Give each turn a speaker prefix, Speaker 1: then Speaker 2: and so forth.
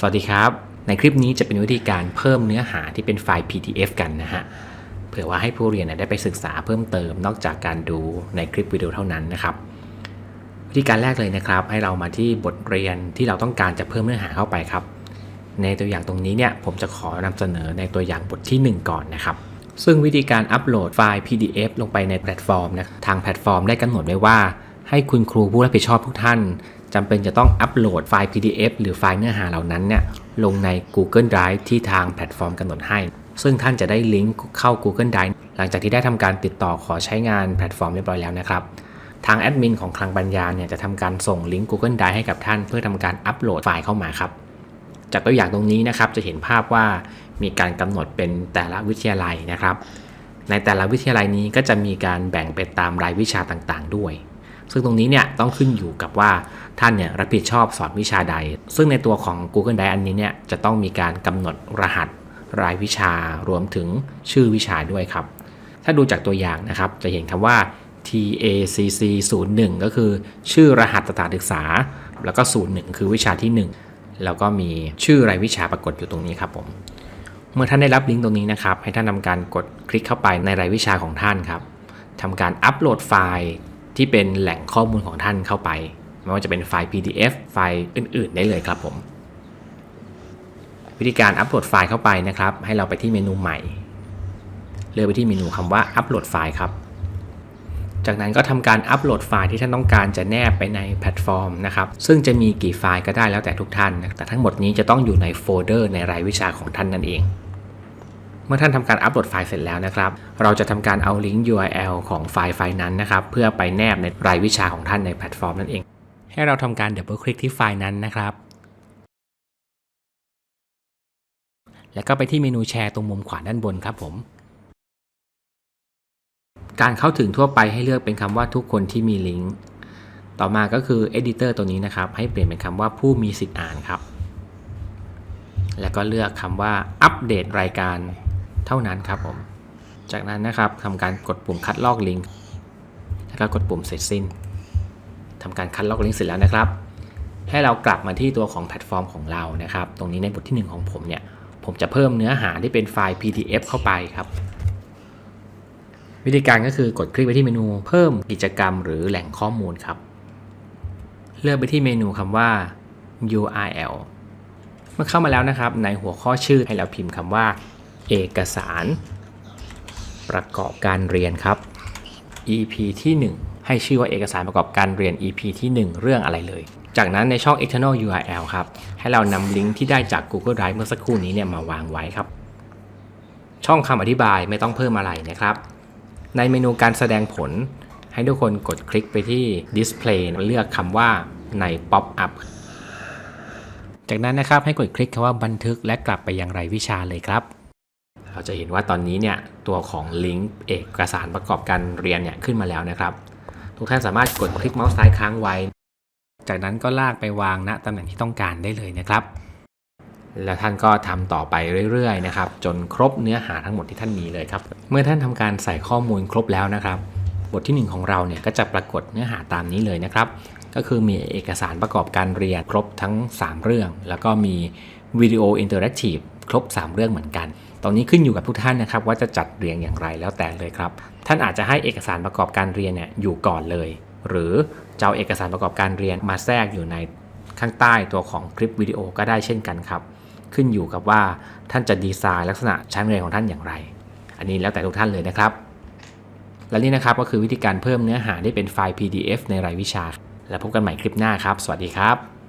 Speaker 1: สวัสดีครับ ในคลิปนี้จะเป็นวิธีการเพิ่มเนื้อหาที่เป็นไฟล์ PDF กันนะฮะ เผื่อว่าให้ผู้เรียนได้ไปศึกษาเพิ่มเติมนอกจากการดูในคลิปวิดีโอเท่านั้นนะครับ วิธีการแรกเลยนะครับ ให้เรามาที่บทเรียนที่เราต้องการจะเพิ่มเนื้อหาเข้าไปครับ ในตัวอย่างตรงนี้เนี่ยผมจะขอนำเสนอในตัวอย่างบทที่ 1 ก่อนนะครับ ซึ่งวิธีการอัปโหลดไฟล์ PDF ลงไปในแพลตฟอร์มนะ ทางแพลตฟอร์มได้กำหนดไว้ว่า ให้คุณครูผู้รับผิดชอบทุกท่าน จำเป็นจะต้องอัปโหลดไฟล์ PDF หรือไฟล์เนื้อหาเหล่านั้นเนี่ยลงใน Google Drive ที่ทางแพลตฟอร์มกำหนดให้ ซึ่งท่านจะได้ลิงก์เข้า Google Drive หลังจากที่ได้ทำการติดต่อขอใช้งานแพลตฟอร์มเรียบร้อยแล้วนะครับ ทางแอดมินของคลังปัญญาเนี่ยจะทำการส่งลิงก์ Google Drive ให้กับท่านเพื่อทำการอัปโหลดไฟล์เข้ามาครับ จากตัวอย่างตรงนี้นะครับจะเห็นภาพว่ามีการกำหนดเป็นแต่ละวิทยาลัยนะครับ ในแต่ละวิทยาลัยนี้ก็จะมีการแบ่งไปตามรายวิชาต่างๆ ด้วย ซึ่งตรงนี้เนี่ยต้องขึ้นอยู่กับว่าท่านเนี่ยรับผิดชอบสอนวิชาใด ซึ่งในตัวของ Google Drive อันนี้เนี่ยจะต้องมีการกำหนดรหัสรายวิชารวมถึงชื่อวิชาด้วยครับ ถ้าดูจากตัวอย่างนะครับจะเห็นคำว่า TACC 01ก็คือชื่อรหัสสถานศึกษา แล้วก็ 01 คือวิชาที่ 1 แล้วก็มีชื่อรายวิชาปรากฏอยู่ตรงนี้ครับผม เมื่อท่านได้รับลิงก์ตรงนี้นะครับ ให้ท่านทำการกดคลิกเข้าไปในรายวิชาของท่านครับทำการอัปโหลดไฟล์ ที่เป็นแหล่งข้อมูลของท่านเข้าไป ไม่ว่าจะเป็นไฟล์ PDF ไฟล์อื่น ๆ ได้เลยครับผม วิธีการอัปโหลดไฟล์เข้าไปนะครับ ให้เราไปที่เมนูใหม่ เลือกไปที่เมนูคำว่าอัปโหลดไฟล์ครับ จากนั้นก็ทำการอัปโหลดไฟล์ที่ท่านต้องการจะแนบไปในแพลตฟอร์มนะครับ ซึ่งจะมีกี่ไฟล์ก็ได้แล้วแต่ทุกท่าน แต่ทั้งหมดนี้จะต้องอยู่ในโฟลเดอร์ในรายวิชาของท่านนั่นเอง เมื่อท่านทำการอัปโหลดไฟล์เสร็จแล้วนะครับ เราจะทำการเอาลิงก์ URL ของไฟล์ไฟล์นั้นนะครับ เพื่อไปแนบในรายวิชาของท่านในแพลตฟอร์มนั่นเอง ให้เราทำการดับเบิลคลิกที่ไฟล์นั้นนะครับ แล้วก็ไปที่เมนูแชร์ตรงมุมขวาด้านบนครับผม การเข้าถึงทั่วไปให้เลือกเป็นคำว่าทุกคนที่มีลิงก์ ต่อมาก็คือ Editor ตัวนี้นะครับ ให้เปลี่ยนเป็นคำว่าผู้มีสิทธิ์อ่านครับ แล้วก็เลือกคำว่าอัปเดตรายการ เท่านั้นครับผม จากนั้นนะครับทำการกดปุ่มคัดลอกลิงก์แล้วก็กดปุ่มเสร็จสิ้นทำการคัดลอกลิงก์เสร็จแล้วนะครับ ให้เรากลับมาที่ตัวของแพลตฟอร์มของเรานะครับ ตรงนี้ในบทที่ 1 ของผมเนี่ย ผมจะเพิ่มเนื้อหาที่เป็นไฟล์ PDF เข้าไปครับ วิธีการก็คือกดคลิกไปที่เมนูเพิ่มกิจกรรมหรือแหล่งข้อมูลครับ เลือกไปที่เมนูคำว่า URL เมื่อเข้ามาแล้วนะครับ ในหัวข้อชื่อให้เราพิมพ์คำว่า เอกสาร ประกอบการเรียนครับ EP ที่ 1 ให้ชื่อว่าเอกสารประกอบการเรียน EP ที่ 1 เรื่องอะไรเลย จากนั้นในช่อง external URL ครับ ให้เรานำลิงก์ที่ได้จาก Google Drive เมื่อสักครู่นี้เนี่ยมาวางไว้ครับ ช่องคำอธิบายไม่ต้องเพิ่มอะไรนะครับ ในเมนูการแสดงผล ให้ทุกคนกดคลิกไปที่ Display เลือกคำว่าใน Pop up จากนั้นนะครับให้กดคลิกคำว่าบันทึกและกลับไปยังรายวิชาเลยครับ เราจะเห็นว่าตอนนี้เนี่ยตัวของลิงก์เอกสารประกอบการเรียนเนี่ยขึ้นมาแล้วนะครับ ทุกท่านสามารถกดคลิกเมาส์ซ้ายค้างไว้ จากนั้นก็ลากไปวางณตำแหน่งที่ต้องการได้เลยนะครับ แล้วท่านก็ทำต่อไปเรื่อยๆนะครับ จนครบเนื้อหาทั้งหมดที่ท่านมีเลยครับ เมื่อท่านทำการใส่ข้อมูลครบแล้วนะครับ บทที่ 1 ของเราเนี่ยก็จะปรากฏเนื้อหาตามนี้เลยนะครับ ก็คือมีเอกสารประกอบการเรียนครบทั้ง 3 เรื่อง แล้วก็มีวิดีโออินเตอร์แอคทีฟ ครบ 3 เรื่องเหมือนกันตรงนี้ขึ้นอยู่กับทุกท่านนะครับว่าจะจัดเรียงอย่างไรแล้วแต่เลยครับ ท่านอาจจะให้เอกสารประกอบการเรียนเนี่ยอยู่ก่อนเลย หรือจะเอาเอกสารประกอบการเรียนมาแทรกอยู่ในข้างใต้ตัวของคลิปวิดีโอก็ได้เช่นกันครับ ขึ้นอยู่กับว่าท่านจะดีไซน์ลักษณะชั้นเรียนของท่านอย่างไร อันนี้แล้วแต่ทุกท่านเลยนะครับ และนี่นะครับก็คือวิธีการเพิ่มเนื้อหาที่เป็นไฟล์ PDF ในรายวิชา แล้วพบกันใหม่คลิปหน้าครับ สวัสดีครับ